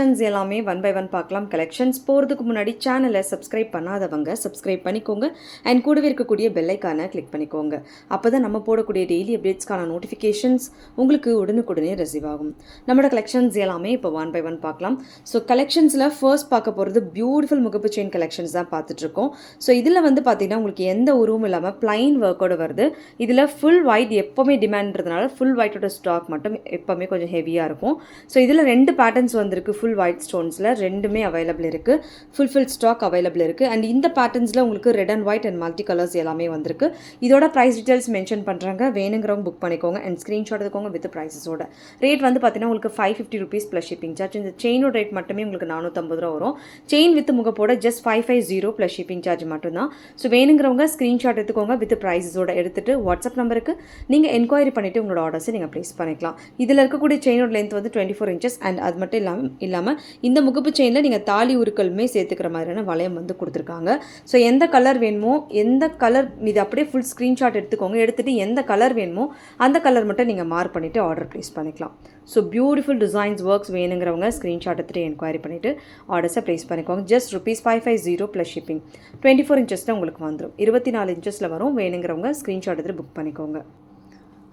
Collections எல்லாமே one by one பார்க்கலாம். Collections போகிறதுக்கு முன்னாடி சேனலை சப்ஸ்கிரைப் பண்ணாதவங்க சப்ஸ்கிரைப் பண்ணிக்கோங்க. அண்ட் கூடவே இருக்கக்கூடிய பெல்லைக்கான கிளிக் பண்ணிக்கோங்க. அப்போ தான் நம்ம போடக்கூடிய டெய்லி அப்டேட்ஸ்க்கான நோட்டிஃபிகேஷன்ஸ் உங்களுக்கு உடனுக்குடனே ரிசீவ் ஆகும். நம்மளோட கலெக்ஷன்ஸ் எல்லாமே இப்போ ஒன் பை ஒன் பார்க்கலாம். ஸோ கலெக்ஷன்ஸில் ஃபர்ஸ்ட் பார்க்க போகிறது பியூட்டிஃபுல் முகப்பு செயின் கலெக்ஷன்ஸ் தான் பார்த்துட்ருக்கோம். ஸோ இதில் வந்து பார்த்தீங்கன்னா உங்களுக்கு எந்த உருவம் இல்லாமல் பிளைன் ஒர்க்கோட வருது. இதில் ஃபுல் ஒயிட் எப்போவுமே டிமாண்ட்றதுனால ஃபுல் ஒயிட்டோட ஸ்டாக் மட்டும் எப்போவுமே கொஞ்சம் ஹெவியாக இருக்கும். ஸோ இதில் ரெண்டு பேட்டர்ன்ஸ் வந்திருக்கு. ஃபுல் ஒயிட் ஸ்டோன்ஸில் ரெண்டுமே அவைலபிள் இருக்குது ஃபுல் ஸ்டாக் அவைலபிள் இருக்குது அண்ட் இந்த பேட்டர்ன்ஸில் உங்களுக்கு red and white and multi colours எல்லாமே வந்திருக்கு. இதோட ப்ரைஸ் டீட்டெயில்ஸ் மென்ஷன் பண்ணுறாங்க வேணுங்கிறவங்க புக் பண்ணிக்கோங்க அண்ட் ஸ்க்ரீன்ஷாட் எடுத்துக்கோங்க வித் ப்ரைஸஸோட ரேட் வந்து பார்த்தீங்கன்னா உங்களுக்கு five fifty rupees plus shipping charge இந்த செயினோட ரேட் மட்டுமே உங்களுக்கு நானூற்றம்பது ரூபா வரும். Chain with முகப்போட just five five zero plus shipping charge மட்டும்தான். ஸோ வேணுங்கிறவங்க ஸ்க்ரீன்ஷாட் எடுத்துக்கோங்க வித் ப்ரைஸஸோட எடுத்துட்டு வாட்ஸ்அப் நம்பருக்கு நீங்கள் என்கொயரி பண்ணிவிட்டு உங்களோட ஆர்டர்ஸை நீங்கள் ப்ளேஸ் பண்ணிக்கலாம். இதில் இருக்கக்கூடிய செயினோட லென்த் வந்து டுவெண்ட்டி ஃபோர் இன்ச்சஸ் அண்ட் அது மட்டும் இல்லாமல் இல்லாமல் இந்த முகப்பு செயினில் நீங்கள் தாலி உருக்களுமே சேர்த்துக்கிற மாதிரியான வளையம் வந்து கொடுத்துருக்காங்க. ஸோ எந்த கலர் வேணுமோ எந்த கலர் இது அப்படியே ஃபுல் ஸ்க்ரீன்ஷாட் எடுத்துக்கோங்க. எடுத்துகிட்டு எந்த கலர் வேணுமோ அந்த கலர் மட்டும் நீங்கள் மார்க் பண்ணிவிட்டு ஆர்டர் ப்ளேஸ் பண்ணிக்கலாம். ஸோ பியூட்டிஃபுல் டிசைன்ஸ் ஒர்க்ஸ் வேணுங்கிறவங்க ஸ்க்ரீன்ஷாட் எடுத்துகிட்டு என்கொயரி பண்ணிவிட்டு ஆர்டர்ஸை ப்ளேஸ் பண்ணிக்கோங்க. Just rupees five five zero plus shipping twenty four இன்ச்சஸில் உங்களுக்கு வந்துடும் இருபத்தி நாலு இன்ச்சஸில் வரும். வேணுங்கிறவங்க ஸ்க்ரீன்ஷாட் எடுத்துகிட்டு புக் பண்ணிக்கோங்க.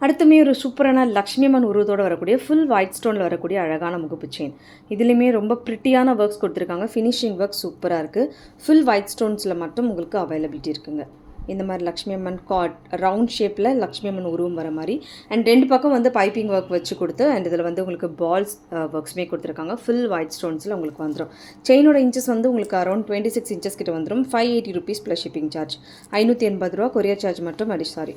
அடுத்துமே ஒரு சூப்பரான லக்ஷ்மி அம்மன் உருவத்தோடு வரக்கூடிய ஃபுல் ஒயிட் ஸ்டோனில் வரக்கூடிய அழகான முகப்பு செயின் இதுலேயுமே ரொம்ப ப்ரிட்டியான ஒர்க்ஸ் கொடுத்துருக்காங்க. ஃபினிஷிங் ஒர்க் சூப்பராக இருக்குது ஃபுல் ஒயிட் ஸ்டோன்ஸில் மட்டும் உங்களுக்கு அவைலபிலிட்டி இருக்குங்க. இந்த மாதிரி லக்ஷ்மி அம்மன் காட் ரவுண்ட் ஷேப்பில் லக்ஷ்மி அம்மன் உருவம் வர மாதிரி. அண்ட் ரெண்டு பக்கம் வந்து பைப்பிங் ஒர்க் வச்சு கொடுத்து அண்ட் இதில் வந்து உங்களுக்கு பால்ஸ் ஒர்க்ஸுமே கொடுத்துருக்காங்க. ஃபுல் ஒயிட் ஸ்டோன்ஸில் உங்களுக்கு வந்துடும் செயினோட இன்ச்சஸ் வந்து உங்களுக்கு அரௌண்ட் டுவெண்ட்டி சிக்ஸ் இன்ச்சஸ் கிட்ட வந்துடும் five eighty rupees plus shipping charge ஐநூற்றி எண்பது ரூபா கொரியர் சார்ஜ் மட்டும் அடி sorry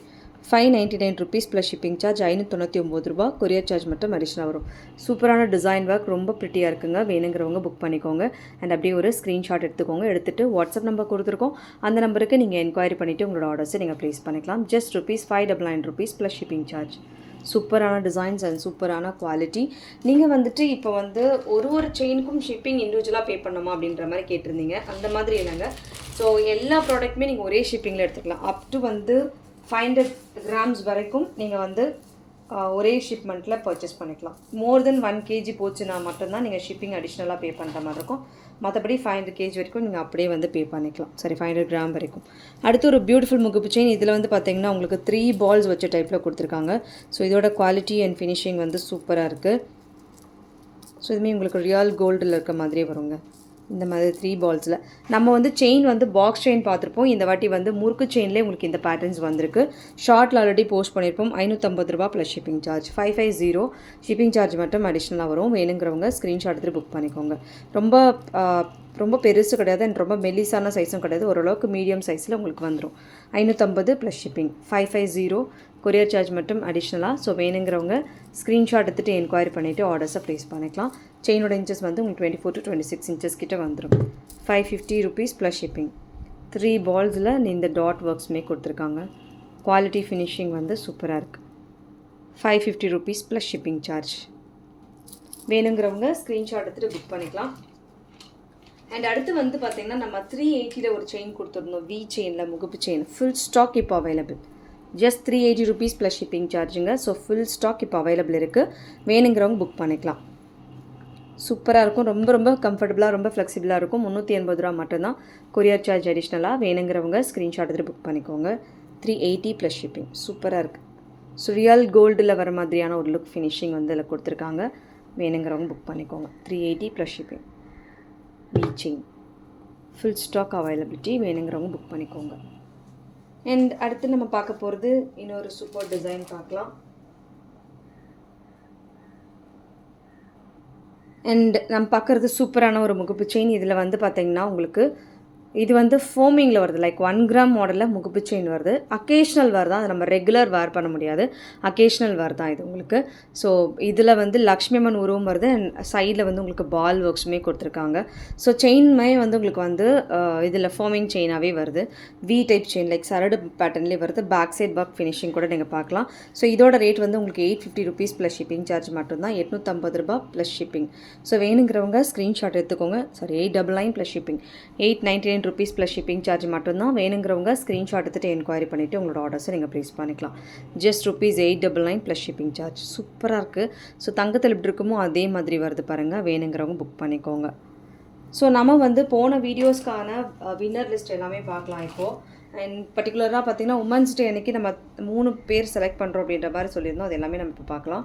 five ninety nine rupees plus shipping charge ஐநூற்றி தொண்ணூற்றி ஒம்பது ரூபா. கொரியர் சார்ஜ் மட்டும் அடிஷனாக வரும். சூப்பரான டிசைன் ஒர்க் ரொம்ப ப்ரிட்டியாக இருக்குங்க. வேணுங்கிறவங்க புக் பண்ணிக்கோங்க. அண்ட் அப்படியே ஒரு ஸ்க்ரீன்ஷாட் எடுத்துக்கோங்க. எடுத்துகிட்டு வாட்ஸ்அப் நம்பர் கொடுத்துருக்கோம். அந்த நம்பருக்கு நீங்கள் என்கொயரி பண்ணிவிட்டு உங்களோட ஆர்டர்ஸை நீங்கள் ப்ளேஸ் பண்ணிக்கலாம். Just rupees five double nine rupees plus shipping charge சூப்பரான டிசைன்ஸ் அண்ட் சூப்பரான குவாலிட்டி நீங்கள் வந்துட்டு இப்போ வந்து ஒரு ஒரு செயினுக்கும் ஷிப்பிங் இண்டிவிஜுவலாக பே பண்ணணுமா அப்படின்ற மாதிரி கேட்டிருந்தீங்க. அந்த மாதிரி இல்லைங்க. ஸோ எல்லா ப்ராடக்ட்டுமே நீங்கள் ஒரே ஷிப்பிங்கில் எடுத்துக்கலாம். அப் டு வந்து ஃபைவ் ஹண்ட்ரட் கிராம்ஸ் வரைக்கும் நீங்கள் வந்து ஒரே ஷிப்மெண்ட்டில் பர்ச்சேஸ் பண்ணிக்கலாம். மோர் தென் ஒன் கேஜி போச்சுன்னா மட்டும்தான் நீங்கள் ஷிப்பிங் அடிஷ்னலாக பே பண்ணுற மாதிரி இருக்கும். மற்றபடி ஃபைவ் ஹண்ட்ரட் கேஜி வரைக்கும் நீங்கள் அப்படியே வந்து பே பண்ணிக்கலாம். சரி ஃபைவ் ஹண்ட்ரட் கிராம் வரைக்கும். அடுத்து ஒரு பியூட்டிஃபுல் முகப்பு செயின் இதில் வந்து பார்த்தீங்கன்னா உங்களுக்கு த்ரீ பால்ஸ் வச்ச டைப்பில் கொடுத்துருக்காங்க. ஸோ இதோட குவாலிட்டி அண்ட் ஃபினிஷிங் வந்து சூப்பராக இருக்குது ஸோ இதுவுமே உங்களுக்கு ரியல் கோல்டில் இருக்க மாதிரியே வருங்க. இந்த மாதிரி த்ரீ பால்ஸில் நம்ம வந்து செயின் வந்து பாக்ஸ் செயின் பார்த்துருப்போம். இந்த வாட்டி வந்து முறுக்கு செயின்லேயே உங்களுக்கு இந்த பேட்டர்ன்ஸ் வந்திருக்கு. ஷார்ட்டில் ஆல்ரெடி போஸ்ட் பண்ணியிருப்போம் ஐநூற்றம்பது ரூபா plus shipping charge five five zero shipping charge மட்டும் அடிஷ்னலாக வரும். வேணுங்கிறவங்க ஸ்க்ரீன்ஷாட் எடுத்து புக் பண்ணிக்கோங்க. ரொம்ப ரொம்ப பெருசு கிடையாது அண்ட் ரொம்ப மெல்லிசான சைஸும் கிடையாது. ஓரளவுக்கு மீடியம் சைஸில் உங்களுக்கு வந்துடும் ஐநூற்றம்பது plus shipping five five zero courier charge மட்டும் அடிஷ்னலாக ஸோ வேணுங்கிறவங்க ஸ்க்ரீன்ஷாட் எடுத்துகிட்டு என்கொயரி பண்ணிவிட்டு ஆர்டர்ஸை ப்ளேஸ் பண்ணிக்கலாம். செயினோட இன்ச்சஸ் வந்து உங்களுக்கு twenty four to twenty six inches கிட்ட வந்துடும் five fifty rupees plus shipping three பால்ஸில் இந்த டாட் ஒர்க்ஸ்மே கொடுத்துருக்காங்க. குவாலிட்டி ஃபினிஷிங் வந்து சூப்பராக இருக்குது five fifty rupees plus shipping charge வேணுங்கிறவங்க ஸ்க்ரீன்ஷாட் எடுத்துகிட்டு புக் பண்ணிக்கலாம். அண்ட் அடுத்து வந்து பார்த்திங்கன்னா நம்ம த்ரீ எயிட்டியில் ஒரு செயின் கொடுத்துருந்தோம். வி செயினில் முகப்பு செயின் ஃபுல் ஸ்டாக் இப்போ available just three eighty rupees plus shipping சார்ஜுங்க so full stock இப்போ அவைலபிள் இருக்குது வேணுங்கிறவங்க புக் பண்ணிக்கலாம். சூப்பராக இருக்கும். ரொம்ப ரொம்ப கம்ஃபர்டபுளாக ரொம்ப ஃப்ளெக்சிபிளாக இருக்கும். முந்நூற்றி எண்பது ரூபா மட்டும்தான். கொரியர் சார்ஜ் அடிஷ்னலாக வேணுங்கிறவங்க ஸ்க்ரீன்ஷாட் எடுத்து புக் பண்ணிக்கோங்க. த்ரீ எயிட்டி ப்ளஸ் ஷிப்பிங் சூப்பராக இருக்குது ஸோ ரியல் கோல்டில் வர மாதிரியான ஒரு லுக் ஃபினிஷிங் வந்து இதில் கொடுத்துருக்காங்க. வேணுங்கிறவங்க புக் பண்ணிக்கோங்க. Three eighty plus shipping V chain full stock availability வேணுங்கிறவங்க புக் பண்ணிக்கோங்க. அண்ட் அடுத்து நம்ம பார்க்க போகிறது இன்னொரு சூப்பர் டிசைன் பார்க்கலாம். அண்ட் நம்ம பார்க்குறது சூப்பரான ஒரு முகப்பு. செயின் இதில் வந்து பார்த்தீங்கன்னா உங்களுக்கு இது வந்து ஃபோமிங்கில் வருது. லைக் ஒன் கிராம் மாடலில் முகுப்பு செயின் வருது. அக்கேஷ்னல் வேர் தான். அது நம்ம ரெகுலர் வேர் பண்ண முடியாது. அக்கேஷ்னல் வேர் தான் இது உங்களுக்கு. ஸோ இதில் வந்து லக்ஷ்மி அம்மன் உருவம் வருது. அண்ட் சைடில் வந்து உங்களுக்கு பால் ஒர்க்ஸுமே கொடுத்துருக்காங்க. ஸோ செயின்மே வந்து உங்களுக்கு வந்து இதில் ஃபோமிங் செயினாகவே வருது. வி டைப் செயின் லைக் சரடு பேட்டர்ன்லேயே வருது. பேக் சைட் பக் ஃபினிஷிங் கூட நீங்கள் பார்க்கலாம். ஸோ இதோட ரேட் வந்து உங்களுக்கு eight fifty rupees plus shipping charge மட்டும்தான். எட்நூற்றம்பது ரூபா ப்ளஸ் ஷிப்பிங் ஸோ வேணுங்கிறவங்க ஸ்க்ரீன்ஷாட் எடுத்துக்கோங்க. Sorry eight double nine plus shipping eight ninety nine rupees plus shipping charge மட்டும்தான் வேணுங்கிறவங்க ஸ்க்ரீன்ஷாட் எடுத்துகிட்டு என்கொயரி பண்ணிவிட்டு உங்களோட ஆர்டர்ஸை நீங்கள் ப்ளேஸ் பண்ணிக்கலாம். Just rupees eight double nine plus shipping charge சூப்பராக இருக்குது ஸோ தங்கத்தில் எப்படி இருக்குமோ அதே மாதிரி வருது பாருங்கள் வேணுங்கிறவங்க புக் பண்ணிக்கோங்க. ஸோ நம்ம வந்து போன வீடியோஸ்க்கான வின்னர் லிஸ்ட் எல்லாமே பார்க்கலாம் இப்போது அண்ட் பர்டிகுலராக பார்த்தீங்கன்னா உமன்ஸ் டே அன்னைக்கு நம்ம மூணு பேர் செலக்ட் பண்ணுறோம் அப்படின்ற மாதிரி சொல்லியிருந்தோம். அது எல்லாமே நம்ம இப்போ பார்க்கலாம்.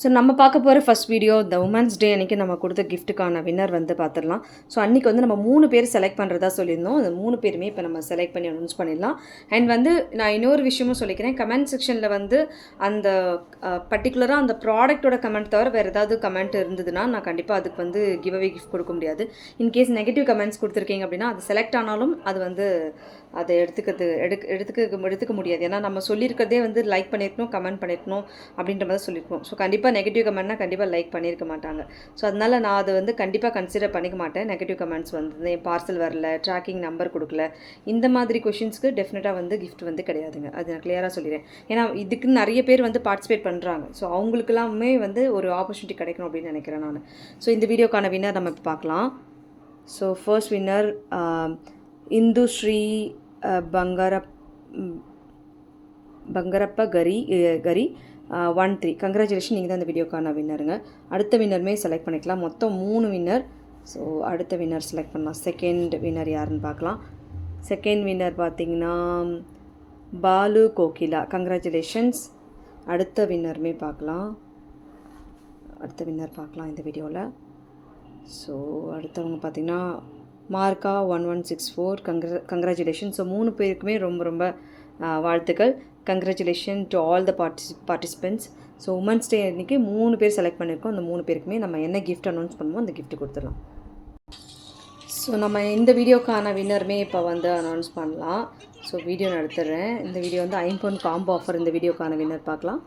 ஸோ நம்ம பார்க்க போகிற first video the women's day அன்றைக்கி நம்ம கொடுத்த கிஃப்ட்டுக்கான வின்னர் வந்து பார்த்துடலாம். ஸோ அன்றைக்கி வந்து நம்ம மூணு பேர் செலக்ட் பண்ணுறதா சொல்லியிருந்தோம். அந்த மூணு பேருமே இப்போ நம்ம செலக்ட் பண்ணி அனௌன்ஸ் பண்ணிடலாம். அண்ட் வந்து நான் இன்னொரு விஷயமும் சொல்லிக்கிறேன். கமெண்ட் செக்ஷனில் வந்து அந்த பர்டிகுலராக அந்த ப்ராடக்ட்டோட கமெண்ட் தவிர வேறு ஏதாவது கமெண்ட் இருந்ததுன்னா நான் கண்டிப்பாக அதுக்கு வந்து கிவ் அவே கிஃப்ட் கொடுக்க முடியாது. இன்கேஸ் நெகட்டிவ் கமெண்ட்ஸ் கொடுத்துருக்கீங்க அப்படின்னா அது செலக்ட் ஆனாலும் அது வந்து அதை எடுத்துக்கிறது எடுக்க எடுத்துக்க எடுத்துக்க முடியாது. ஏன்னா நம்ம சொல்லியிருக்கிறதே வந்து லைக் பண்ணியிருக்கணும் கமெண்ட் பண்ணியிருக்கணும் அப்படின்ற மாதிரி சொல்லியிருக்கோம். ஸோ கண்டிப்பாக நெகட்டிவ் கமெண்ட்னா கண்டிப்பாக லைக் பண்ணியிருக்க மாட்டாங்க. ஸோ அதனால் நான் அதை வந்து கண்டிப்பாக கன்சிடர் பண்ணிக்க மாட்டேன். நெகட்டிவ் கமெண்ட்ஸ் வந்து என் பார்சல் வரல ட்ராக்கிங் நம்பர் கொடுக்கல இந்த மாதிரி கொஷின்ஸ்க்கு டெஃபினட்டாக வந்து கிஃப்ட் வந்து கிடையாதுங்க. அது நான் கிளியராக சொல்லிடுறேன். ஏன்னா இதுக்கு நிறைய பேர் வந்து பார்ட்டிசிபேட் பண்ணுறாங்க ஸோ அவங்களுக்கெல்லாமே வந்து ஒரு ஆப்பர்ச்சுனிட்டி கிடைக்கணும் அப்படின்னு நினைக்கிறேன் நான். ஸோ இந்த வீடியோக்கான வின்னர் நம்ம இப்போ பார்க்கலாம். So first winner Indu Sri பங்காரப் பங்கரப்ப கரி கரி. ஒன் த்ரீ கங்க்ராச்சுலேஷன் நீங்கள் தான் இந்த வீடியோக்கான வின்னருங்க அடுத்த வின்னருமே செலக்ட் பண்ணிக்கலாம். மொத்தம் மூணு வின்னர் ஸோ அடுத்த வின்னர் செலக்ட் பண்ணலாம். செகண்ட் வின்னர் யாருன்னு பார்க்கலாம். செகண்ட் வின்னர் பார்த்தீங்கன்னா பாலு கோகிலா. கங்க்ராச்சுலேஷன்ஸ் அடுத்த வின்னருமே பார்க்கலாம். அடுத்த வின்னர் பார்க்கலாம் இந்த வீடியோவில் ஸோ அடுத்தவங்க பார்த்தீங்கன்னா மார்க்கா ஒன் ஒன் சிக்ஸ் ஃபோர் கங்க்ரா கங்க்ராச்சுலேஷன் ஸோ மூணு பேருக்குமே ரொம்ப ரொம்ப வாழ்த்துக்கள். Congratulation to all the parties participants so women's day அன்றைக்கி மூணு பேர் செலக்ட் பண்ணியிருக்கோம் அந்த மூணு பேருக்குமே நம்ம என்ன கிஃப்ட் அனௌன்ஸ் பண்ணுமோ அந்த கிஃப்ட் கொடுத்துடலாம். ஸோ நம்ம இந்த வீடியோக்கான வின்னருமே இப்போ வந்து அனௌன்ஸ் பண்ணலாம். ஸோ வீடியோ நடத்துகிறேன் இந்த வீடியோ வந்து ஐம்பொன் காம்போ ஆஃபர் இந்த வீடியோக்கான வின்னர் பார்க்கலாம்.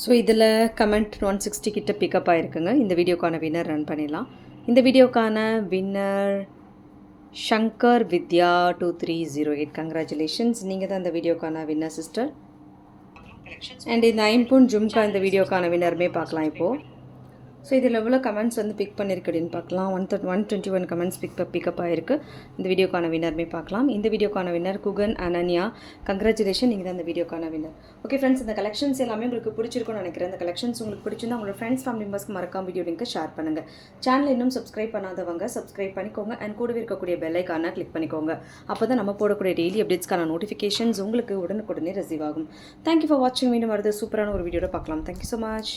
ஸோ இதில் கமெண்ட் ஒன் சிக்ஸ்டி கிட்ட பிக்கப் ஆகிருக்குங்க இந்த வீடியோக்கான வின்னர் ரன் பண்ணிடலாம். இந்த வீடியோக்கான winner Shankar Vidya two three zero eight. Congratulations நீங்கள் தான் இந்த வீடியோக்கான வின்னர் சிஸ்டர் அண்ட் இந்த ஐம்பூன் ஜும்கா இந்த வீடியோக்கான வின்னருமே பார்க்கலாம் இப்போது ஸோ இதில் எவ்வளோ கமெண்ட்ஸ் வந்து பிக் பண்ணியிருக்கு அப்படின்னு பார்க்கலாம். One that one twenty one comments pick pickup ஆகிருக்கு இந்த வீடியோக்கான வின்னருமே பார்க்கலாம். இந்த வீடியோக்கான வின்னர் குகன் அனன்யா. கங்க்ராச்சுலேஷன் நீங்கள் தான் இந்த வீடியோக்கான வின்னர் ஓகே ஃப்ரெண்ட்ஸ் இந்த கலெக்ஷன்ஸ் எல்லாமே உங்களுக்கு பிடிச்சிருக்கும்னு நினைக்கிறேன். இந்த கலெக்ஷன்ஸ் உங்களுக்கு பிடிச்சிருந்தா உங்களோட ஃப்ரெண்ட்ஸ் ஃபேமிலி மெம்பர்ஸ்க்கு மறக்காம வீடியோ லிங்க்கை ஷேர் பண்ணுங்கள் சேனல் இன்னும் சப்ஸ்கிரைப் பண்ணாதவங்க சப்ஸ்கிரைப் பண்ணிக்கோங்க. அண்ட் கூடவே இருக்கக்கூடிய பெல் கிளிக் பண்ணிக்கோங்க. அப்போ தான் நம்ம போடக்கூடிய டெய்லி அப்டேட்ஸ்க்கான நோட்டிஃபிகேஷன்ஸ் உங்களுக்கு உடனுக்குடனே ரிசீவ் ஆகும். தேங்க்யூ ஃபார் வாட்சிங் மீண்டும் வருது சூப்பரான ஒரு வீடியோட பார்க்கலாம். Thank you so much